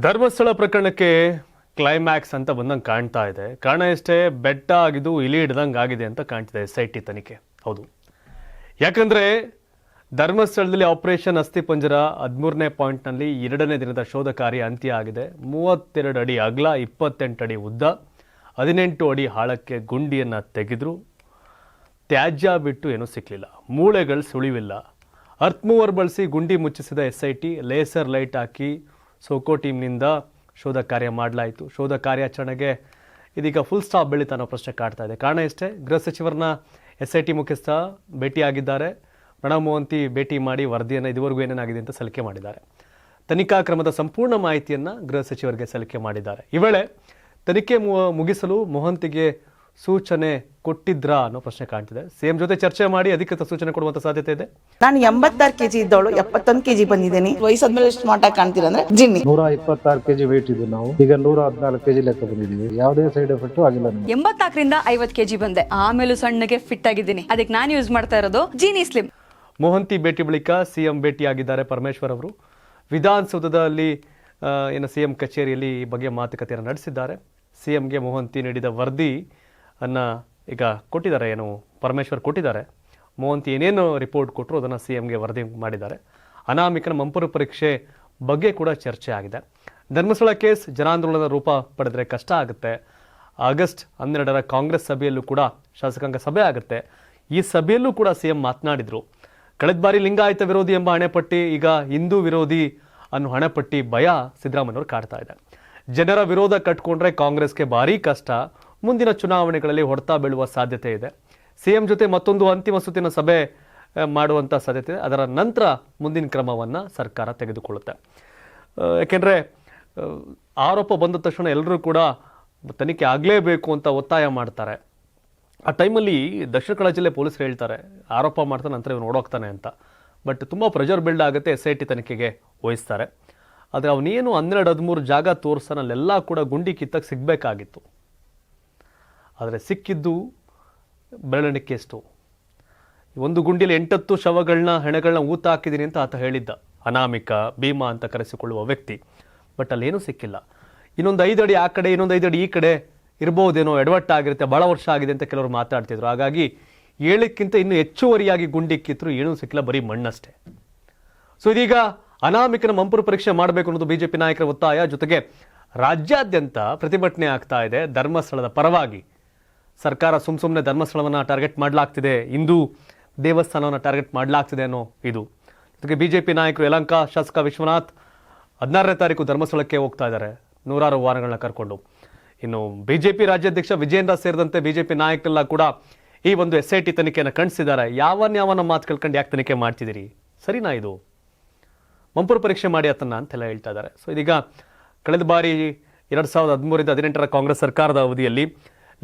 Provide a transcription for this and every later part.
ಧರ್ಮಸ್ಥಳ ಪ್ರಕರಣಕ್ಕೆ ಕ್ಲೈಮ್ಯಾಕ್ಸ್ ಅಂತ ಬಂದಂಗೆ ಕಾಣ್ತಾ ಇದೆ. ಕಾರಣ ಎಷ್ಟೇ, ಬೆಟ್ಟ ಆಗಿದ್ದು ಇಲಿ ಹಿಡ್ದಂಗೆ ಆಗಿದೆ ಅಂತ ಕಾಣ್ತಿದೆ ಎಸ್ ಐ ಟಿ ತನಿಖೆ. ಹೌದು. ಯಾಕಂದರೆ ಧರ್ಮಸ್ಥಳದಲ್ಲಿ ಆಪರೇಷನ್ ಅಸ್ಥಿಪಂಜರ ಹದಿಮೂರನೇ ಪಾಯಿಂಟ್ನಲ್ಲಿ ಎರಡನೇ ದಿನದ ಶೋಧ ಕಾರ್ಯ ಅಂತ್ಯ ಆಗಿದೆ ಮೂವತ್ತೆರಡು ಅಡಿ ಅಗಲ, ಇಪ್ಪತ್ತೆಂಟು ಅಡಿ ಉದ್ದ, ಹದಿನೆಂಟು ಅಡಿ ಆಳಕ್ಕೆ ಗುಂಡಿಯನ್ನು ತೆಗೆದ್ರು. ತ್ಯಾಜ್ಯ ಬಿಟ್ಟು ಏನೂ ಸಿಕ್ಕಲಿಲ್ಲ ಮೂಳೆಗಳು ಸುಳಿವಿಲ್ಲ. ಅರ್ಥ್ ಮೂವರ್ ಬಳಸಿ ಗುಂಡಿ ಮುಚ್ಚಿಸಿದ S I T, laser light hockey SOCO ಟೀಮ್ನಿಂದ ಶೋಧ ಕಾರ್ಯ ಮಾಡಲಾಯಿತು. ಶೋಧ ಕಾರ್ಯಾಚರಣೆಗೆ ಇದೀಗ ಫುಲ್ ಸ್ಟಾಪ್ ಬೆಳೀತಾ ಅನ್ನೋ ಪ್ರಶ್ನೆ ಕಾಡ್ತಾ ಇದೆ. ಕಾರಣ ಇಷ್ಟೇ ಗೃಹ ಸಚಿವರನ್ನ ಎಸ್ ಐ ಟಿ ಮುಖ್ಯಸ್ಥ ಭೇಟಿಯಾಗಿದ್ದಾರೆ. ಪ್ರಣಬ್ ಮೋಹಂತಿ ಭೇಟಿ ಮಾಡಿ ವರದಿಯನ್ನು ಇದುವರೆಗೂ ಏನೇನಾಗಿದೆ ಅಂತ ಸಲಿಕೆ ಮಾಡಿದ್ದಾರೆ. ತನಿಖಾ ಕ್ರಮದ ಸಂಪೂರ್ಣ ಮಾಹಿತಿಯನ್ನು ಗೃಹ ಸಚಿವರಿಗೆ ಸಲಿಕೆ ಮಾಡಿದ್ದಾರೆ. ಈ ವೇಳೆ ತನಿಖೆ ಮುಗಿಸಲು ಮೊಹಂತಿಗೆ ಸೂಚನೆ ಕೊಟ್ಟಿದ್ರಾ ಅನ್ನೋ ಪ್ರಶ್ನೆ ಕಾಣ್ತಿದೆ. ಸಿಎಂ ಜೊತೆ ಚರ್ಚೆ ಮಾಡಿ ಅಧಿಕೃತ ಸೂಚನೆ ಕೊಡುವಂತ ಸಾಧ್ಯತೆ ಇದೆ. ನಾನು ಎಂಬತ್ತಾರು ಕೆಜಿ ಇದ್ದವಳು ಎಪ್ಪತ್ತೊಂದು ಕೆಜಿ ಬಂದಿದ್ದೀನಿ. ವಯಸ್ಸಾದ್ಮೇಲೆ ಎಷ್ಟು ಮಾಟ ಕಾಣ್ತೀರಾ ಅಂದ್ರೆ ಜಿನ್ನಿ. ನೂರ ಇಪ್ಪತ್ತಾರು ಕೆಜಿ ವೇಟ್ ಇದ್ದು ನಾವು. ಈಗ ನೂರ ಹದಿನಾಲ್ಕು ಕೆಜಿ ಲೆಕ್ಕ ಬಂದಿದ್ದೀವಿ. ಯಾವುದೇ ಸೈಡ್ ಎಫೆಕ್ಟ್ ಆಗಿಲ್ಲ ಎಂಬತ್ತಾಕರಿಂದ ಎಂಬತ್ನಾಲ್ಕರಿಂದ ಐವತ್ ಕೆಜಿ ಬಂದೆ. ಆಮೇಲೆ ಸಣ್ಣಗೆ ಫಿಟ್ ಆಗಿದ್ದೀನಿ. ಅದಕ್ಕೆ ನಾನು ಯೂಸ್ ಮಾಡ್ತಾ ಇರೋದು ಜೀನಿ ಸ್ಲಿಮ್ ಮೋಹಂತಿ ಭೇಟಿ ಬಳಿಕ ಸಿಎಂ ಭೇಟಿಯಾಗಿದ್ದಾರೆ ಪರಮೇಶ್ವರ್ ಅವರು. ವಿಧಾನಸೌಧದಲ್ಲಿ ಆ, ಏನು ಸಿಎಂ ಕಚೇರಿಯಲ್ಲಿ ಈ ಬಗ್ಗೆ ಮಾತುಕತೆಯನ್ನು ನಡೆಸಿದ್ದಾರೆ. ಸಿಎಂಗೆ ಮೋಹಂತಿ ನೀಡಿದ ವರದಿ ಅನ್ನ ಈಗ ಕೊಟ್ಟಿದ್ದಾರೆ, ಏನು ಪರಮೇಶ್ವರ್ ಕೊಟ್ಟಿದ್ದಾರೆ. ಮೋಹಂತಿ ಏನೇನು ರಿಪೋರ್ಟ್ ಕೊಟ್ಟರು ಅದನ್ನು ಸಿ ಎಂಗೆ ವರದಿ ಮಾಡಿದ್ದಾರೆ. ಅನಾಮಿಕನ ಮಂಪರು ಪರೀಕ್ಷೆ ಬಗ್ಗೆ ಕೂಡ ಚರ್ಚೆ ಆಗಿದೆ. ಧರ್ಮಸ್ಥಳ ಕೇಸ್ ಜನಾಂದೋಲನದ ರೂಪ ಪಡೆದರೆ ಕಷ್ಟ ಆಗುತ್ತೆ. ಆಗಸ್ಟ್ ಹನ್ನೆರಡರ ಕಾಂಗ್ರೆಸ್ ಸಭೆಯಲ್ಲೂ ಕೂಡ ಶಾಸಕಾಂಗ ಸಭೆ ಆಗುತ್ತೆ. ಈ ಸಭೆಯಲ್ಲೂ ಕೂಡ ಸಿಎಂ ಮಾತನಾಡಿದರು. ಕಳೆದ ಬಾರಿ ಲಿಂಗಾಯತ ವಿರೋಧಿ ಎಂಬ ಹಣೆಪಟ್ಟಿ ಈಗ ಹಿಂದೂ ವಿರೋಧಿ ಅನ್ನೋ ಹಣೆಪಟ್ಟಿ ಭಯ ಸಿದ್ದರಾಮಯ್ಯವ್ರು ಕಾಡ್ತಾ ಇದೆ. ಜನರ ವಿರೋಧ ಕಟ್ಕೊಂಡ್ರೆ ಕಾಂಗ್ರೆಸ್ಗೆ ಭಾರೀ ಕಷ್ಟ. ಮುಂದಿನ ಚುನಾವಣೆಗಳಲ್ಲಿ ಹೊಡೆತ ಬೀಳುವ ಸಾಧ್ಯತೆ ಇದೆ. ಸಿಎಂ ಜೊತೆ ಮತ್ತೊಂದು ಅಂತಿಮ ಸುತ್ತಿನ ಸಭೆ ಮಾಡುವಂಥ ಸಾಧ್ಯತೆ ಅದರ ನಂತರ ಮುಂದಿನ ಕ್ರಮವನ್ನು ಸರ್ಕಾರ ತೆಗೆದುಕೊಳ್ಳುತ್ತೆ. ಯಾಕೆಂದರೆ ಯಾಕೆಂದ್ರೆ ಆರೋಪ ಬಂದ ತಕ್ಷಣ ಎಲ್ಲರೂ ಕೂಡ ತನಿಖೆ ಆಗಲೇಬೇಕು ಅಂತ ಒತ್ತಾಯ ಮಾಡ್ತಾರೆ. ಆ ಟೈಮಲ್ಲಿ ದಕ್ಷಿಣ ಕನ್ನಡ ಜಿಲ್ಲೆ ಪೊಲೀಸರು ಹೇಳ್ತಾರೆ, ಆರೋಪ ಮಾಡ್ತಾನೆ ನಂತರ ಇವನು ಓಡೋಗ್ತಾನೆ ಅಂತ. ಬಟ್ ತುಂಬ ಪ್ರೆಷರ್ ಬಿಲ್ಡ್ ಆಗುತ್ತೆ ಎಸ್ ಐ ಟಿ ತನಿಖೆಗೆ ವಹಿಸ್ತಾರೆ. ಆದರೆ ಅವನೇನು ಹನ್ನೆರಡು ಹದಿಮೂರು ಜಾಗ ತೋರಿಸ್ತಾನಲ್ಲೆಲ್ಲ ಕೂಡ ಗುಂಡಿ ಕಿತ್ತಕ್ಕೆ ಸಿಗಬೇಕಾಗಿತ್ತು. ಆದರೆ ಸಿಕ್ಕಿದ್ದು ಬೆರಳೆಣಿಕೆಯಷ್ಟು ಒಂದು ಗುಂಡಿಲಿ ಎಂಟತ್ತು ಶವಗಳನ್ನ ಹೆಣಗಳನ್ನ ಊತ ಹಾಕಿದ್ದೀನಿ ಅಂತ ಆತ ಹೇಳಿದ್ದ. ಅನಾಮಿಕ, ಭೀಮಾ ಅಂತ ಕರೆಸಿಕೊಳ್ಳುವ ವ್ಯಕ್ತಿ. ಬಟ್ ಅಲ್ಲೇನೂ ಸಿಕ್ಕಿಲ್ಲ. ಇನ್ನೊಂದು ಐದು ಅಡಿ ಆ ಕಡೆ, ಇನ್ನೊಂದು ಐದು ಅಡಿ ಈ ಕಡೆ ಇರ್ಬೋದೇನೋ ಎಡವಟ್ಟಾಗಿರುತ್ತೆ ಭಾಳ ವರ್ಷ ಆಗಿದೆ ಅಂತ ಕೆಲವರು ಮಾತಾಡ್ತಿದ್ರು. ಹಾಗಾಗಿ ಏಳಕ್ಕಿಂತ ಇನ್ನೂ ಹೆಚ್ಚುವರಿಯಾಗಿ ಗುಂಡಿ ಕಿತ್ತರು ಏನೂ ಸಿಕ್ಕಿಲ್ಲ, ಬರೀ ಮಣ್ಣಷ್ಟೇ. ಸೊ ಇದೀಗ ಅನಾಮಿಕನ ಮಂಪುರು ಪರೀಕ್ಷೆ ಮಾಡಬೇಕು ಅನ್ನೋದು ಬಿಜೆಪಿ ನಾಯಕರ ಒತ್ತಾಯ. ಜೊತೆಗೆ ರಾಜ್ಯಾದ್ಯಂತ ಪ್ರತಿಭಟನೆ ಆಗ್ತಾ ಇದೆ. ಧರ್ಮಸ್ಥಳದ ಪರವಾಗಿ ಸರ್ಕಾರ ಸುಮ್ ಸುಮ್ಮನೆ ಧರ್ಮಸ್ಥಳವನ್ನು ಟಾರ್ಗೆಟ್ ಮಾಡಲಾಗ್ತಿದೆ, ಹಿಂದೂ ದೇವಸ್ಥಾನವನ್ನು ಟಾರ್ಗೆಟ್ ಮಾಡಲಾಗ್ತಿದೆ ಅನ್ನೋ ಇದು. ಜೊತೆಗೆ ಪಿ ನಾಯಕರು ಯಲಂಕ, ಶಾಸಕ ವಿಶ್ವನಾಥ್ ಹದಿನಾರನೇ ತಾರೀಕು ಧರ್ಮಸ್ಥಳಕ್ಕೆ ಹೋಗ್ತಾ ಇದ್ದಾರೆ. ನೂರಾರು ವಾಹನಗಳನ್ನ ಕರ್ಕೊಂಡು. ಇನ್ನು ಬಿ ಜೆ ಪಿ ರಾಜ್ಯಾಧ್ಯಕ್ಷ ವಿಜೇಂದ್ರ ಸೇರಿದಂತೆ ಬಿ ಜೆ ಪಿ ನಾಯಕರೆಲ್ಲ ಕೂಡ ಈ ಒಂದು ಎಸ್ ಐ ಟಿ ತನಿಖೆಯನ್ನು ಖಂಡಿಸಿದ್ದಾರೆ. ಯಾವನ್ನ ಯಾವನ ಮಾತು ಕೇಳ್ಕೊಂಡು ಯಾಕೆ ತನಿಖೆ ಮಾಡ್ತಿದ್ದೀರಿ? ಸರಿನಾ ಇದು? ಮಂಪುರ ಪರೀಕ್ಷೆ ಮಾಡಿ ಅತನ್ನ ಅಂತೆಲ್ಲ ಹೇಳ್ತಾ ಇದ್ದಾರೆ. ಸೊ ಇದೀಗ ಕಳೆದ ಬಾರಿ ಎರಡು ಸಾವಿರದ ಹದಿಮೂರಿಂದ ಹದಿನೆಂಟರ ಕಾಂಗ್ರೆಸ್ ಸರ್ಕಾರದ ಅವಧಿಯಲ್ಲಿ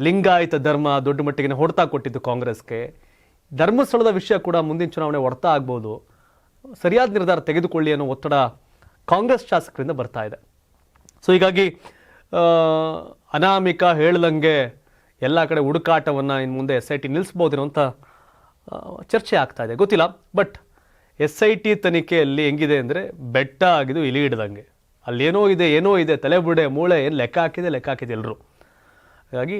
ಲಿಂಗಾಯತ ಧರ್ಮ ದೊಡ್ಡ ಮಟ್ಟಿಗೆ ಹೊಡೆತ ಕೊಟ್ಟಿದ್ದು ಕಾಂಗ್ರೆಸ್ಗೆ. ಧರ್ಮಸ್ಥಳದ ವಿಷಯ ಕೂಡ ಮುಂದಿನ ಚುನಾವಣೆ ಹೊಡೆತ ಆಗ್ಬೋದು. ಸರಿಯಾದ ನಿರ್ಧಾರ ತೆಗೆದುಕೊಳ್ಳಿ ಅನ್ನೋ ಒತ್ತಡ ಕಾಂಗ್ರೆಸ್ ಶಾಸಕರಿಂದ ಬರ್ತಾ ಇದೆ. ಸೊ, ಹೀಗಾಗಿ ಅನಾಮಿಕ ಹೇಳ್ದಂಗೆ ಎಲ್ಲ ಕಡೆ ಹುಡುಕಾಟವನ್ನು ಇನ್ನು ಮುಂದೆ ಎಸ್ ಐ ಟಿ ನಿಲ್ಲಿಸ್ಬೋದೇನೋ ಅಂತ ಚರ್ಚೆ ಆಗ್ತಾ ಇದೆ. ಗೊತ್ತಿಲ್ಲ, ಬಟ್ ಎಸ್ ಐ ಟಿ ತನಿಖೆಯಲ್ಲಿ ಹೆಂಗಿದೆ ಅಂದರೆ ಬೆಟ್ಟ ಆಗಿದ್ದು ಇಲಿ ಹಿಡ್ದಂಗೆ. ಅಲ್ಲೇನೋ ಇದೆ, ಏನೋ ಇದೆ ತಲೆಬುಡೆ ಮೂಳೆ, ಏನು ಲೆಕ್ಕ ಹಾಕಿದೆ ಲೆಕ್ಕ ಹಾಕಿದೆ ಎಲ್ಲರೂ ಹಾಗಾಗಿ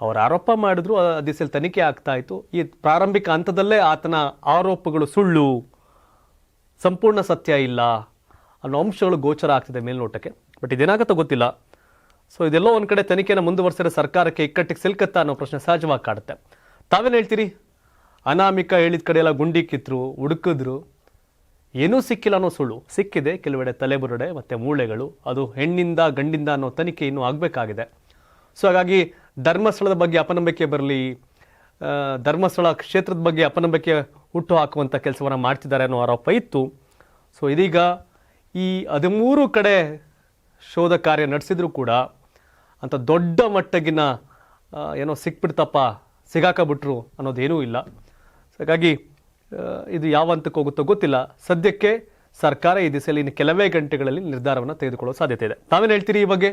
ಅವರು ಆರೋಪ ಮಾಡಿದ್ರು, ಆ ದಿವಸದಲ್ಲಿ ತನಿಖೆ ಆಗ್ತಾ ಇತ್ತು. ಈ ಪ್ರಾರಂಭಿಕ ಹಂತದಲ್ಲೇ ಆತನ ಆರೋಪಗಳು ಸುಳ್ಳು, ಸಂಪೂರ್ಣ ಸತ್ಯ ಇಲ್ಲ, ಅನ್ನೋ ಅಂಶಗಳು ಗೋಚರ ಆಗ್ತಿದೆ ಮೇಲ್ನೋಟಕ್ಕೆ. ಬಟ್ ಇದೇನಾಗುತ್ತೋ ಗೊತ್ತಿಲ್ಲ. ಸೊ ಇದೆಲ್ಲೋ ಒಂದು ಕಡೆ ತನಿಖೆಯನ್ನು ಮುಂದುವರೆಸಿದ್ರೆ ಸರ್ಕಾರಕ್ಕೆ ಇಕ್ಕಟ್ಟಿಗೆ ಸಿಲ್ಕತ್ತಾ ಅನ್ನೋ ಪ್ರಶ್ನೆ ಸಹಜವಾಗಿ ಕಾಡುತ್ತೆ. ತಾವೇನು ಹೇಳ್ತೀರಿ? ಅನಾಮಿಕ ಹೇಳಿದ ಕಡೆ ಎಲ್ಲ ಗುಂಡಿ ಕಿತ್ತರು ಹುಡುಕಿದ್ರು. ಏನೂ ಸಿಕ್ಕಿಲ್ಲ ಅನ್ನೋ ಸುಳ್ಳು. ಸಿಕ್ಕಿದೆ, ಕೆಲವೆಡೆ ತಲೆಬುರುಡೆ, ಮತ್ತು ಮೂಳೆಗಳು. ಅದು ಹೆಣ್ಣಿಂದ ಗಂಡಿಂದ ಅನ್ನೋ ತನಿಖೆ ಇನ್ನೂ ಆಗಬೇಕಾಗಿದೆ. ಸೊ ಹಾಗಾಗಿ ಧರ್ಮಸ್ಥಳದ ಬಗ್ಗೆ ಅಪನಂಬಿಕೆ ಬರಲಿ ಧರ್ಮಸ್ಥಳ ಕ್ಷೇತ್ರದ ಬಗ್ಗೆ ಅಪನಂಬಿಕೆ ಹುಟ್ಟು ಹಾಕುವಂಥ ಕೆಲಸವನ್ನು ಮಾಡ್ತಿದ್ದಾರೆ ಅನ್ನೋ ಆರೋಪ ಇತ್ತು. ಸೊ ಇದೀಗ ಈ ಹದಿಮೂರು ಕಡೆ ಶೋಧ ಕಾರ್ಯ ನಡೆಸಿದರೂ ಕೂಡ ಅಂಥ ದೊಡ್ಡ ಮಟ್ಟಗಿನ ಏನೋ ಸಿಕ್ಬಿಡ್ತಪ್ಪ, ಸಿಗಾಕಬಿಟ್ರು ಅನ್ನೋದೇನೂ ಇಲ್ಲ. ಹಾಗಾಗಿ ಇದು ಯಾವ ಹಂತಕ್ಕೆ ಹೋಗುತ್ತೋ ಗೊತ್ತಿಲ್ಲ. ಸದ್ಯಕ್ಕೆ ಸರ್ಕಾರ ಈ ದಿಸೆಯಲ್ಲಿ ಇನ್ನು ಕೆಲವೇ ಗಂಟೆಗಳಲ್ಲಿ ನಿರ್ಧಾರವನ್ನು ತೆಗೆದುಕೊಳ್ಳೋ ಸಾಧ್ಯತೆ ಇದೆ. ತಾವೇನು ಹೇಳ್ತೀರಿ ಈ ಬಗ್ಗೆ?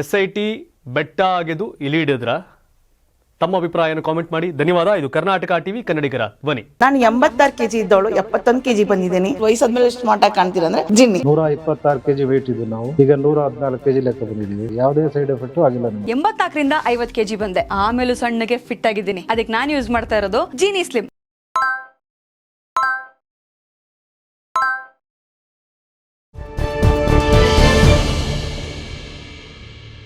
ಎಸ್ ಐ ಟಿ ಬೆಟ್ಟ ಆಗಿದ್ದು ಇಲಿ ಹಿಡಿದ್ರ? ತಮ್ಮ ಅಭಿಪ್ರಾಯನ ಕಾಮೆಂಟ್ ಮಾಡಿ. ಧನ್ಯವಾದ. ಇದು ಕರ್ನಾಟಕ ಟಿವಿ ಕನ್ನಡಿಗರ ಧ್ವನಿ. ನಾನು ಎಂಬತ್ತಾರು ಕೆಜಿ ಇದ್ದವಳು. ಎಪ್ಪತ್ತೊಂದು ಕೆಜಿ ಬಂದಿದ್ದೀನಿ. ವಯಸ್ಸಾದ್ಮೇಲೆ ಸ್ಮಾರ್ಟ್ ಆಗಿ ಕಾಣ್ತೀರ ಅಂದ್ರೆ ಜಿನ್ನಿ. ನೂರ ಇಪ್ಪತ್ತಾರು ಕೆಜಿ ವೇಟ್ ಇದ್ದು ನಾವು. ಈಗ ನೂರ ಹದಿನಾಲ್ಕು ಕೆಜಿ ಲೆಕ್ಕ ಬಂದಿದ್ದೀವಿ. ಯಾವುದೇ ಸೈಡ್ ಎಫೆಕ್ಟ್ ಆಗಿಲ್ಲ ಎಂಬತ್ತಾಕರಿಂದ ಎಂಬತ್ನಾಲ್ಕರಿಂದ ಐವತ್ ಕೆಜಿ ಬಂದೆ. ಆಮೇಲೆ ಸಣ್ಣಗೆ ಫಿಟ್ ಆಗಿದ್ದೀನಿ. ಅದಕ್ಕೆ ನಾನು ಯೂಸ್ ಮಾಡ್ತಾ ಇರೋದು ಜೀನಿ ಸ್ಲಿಮ್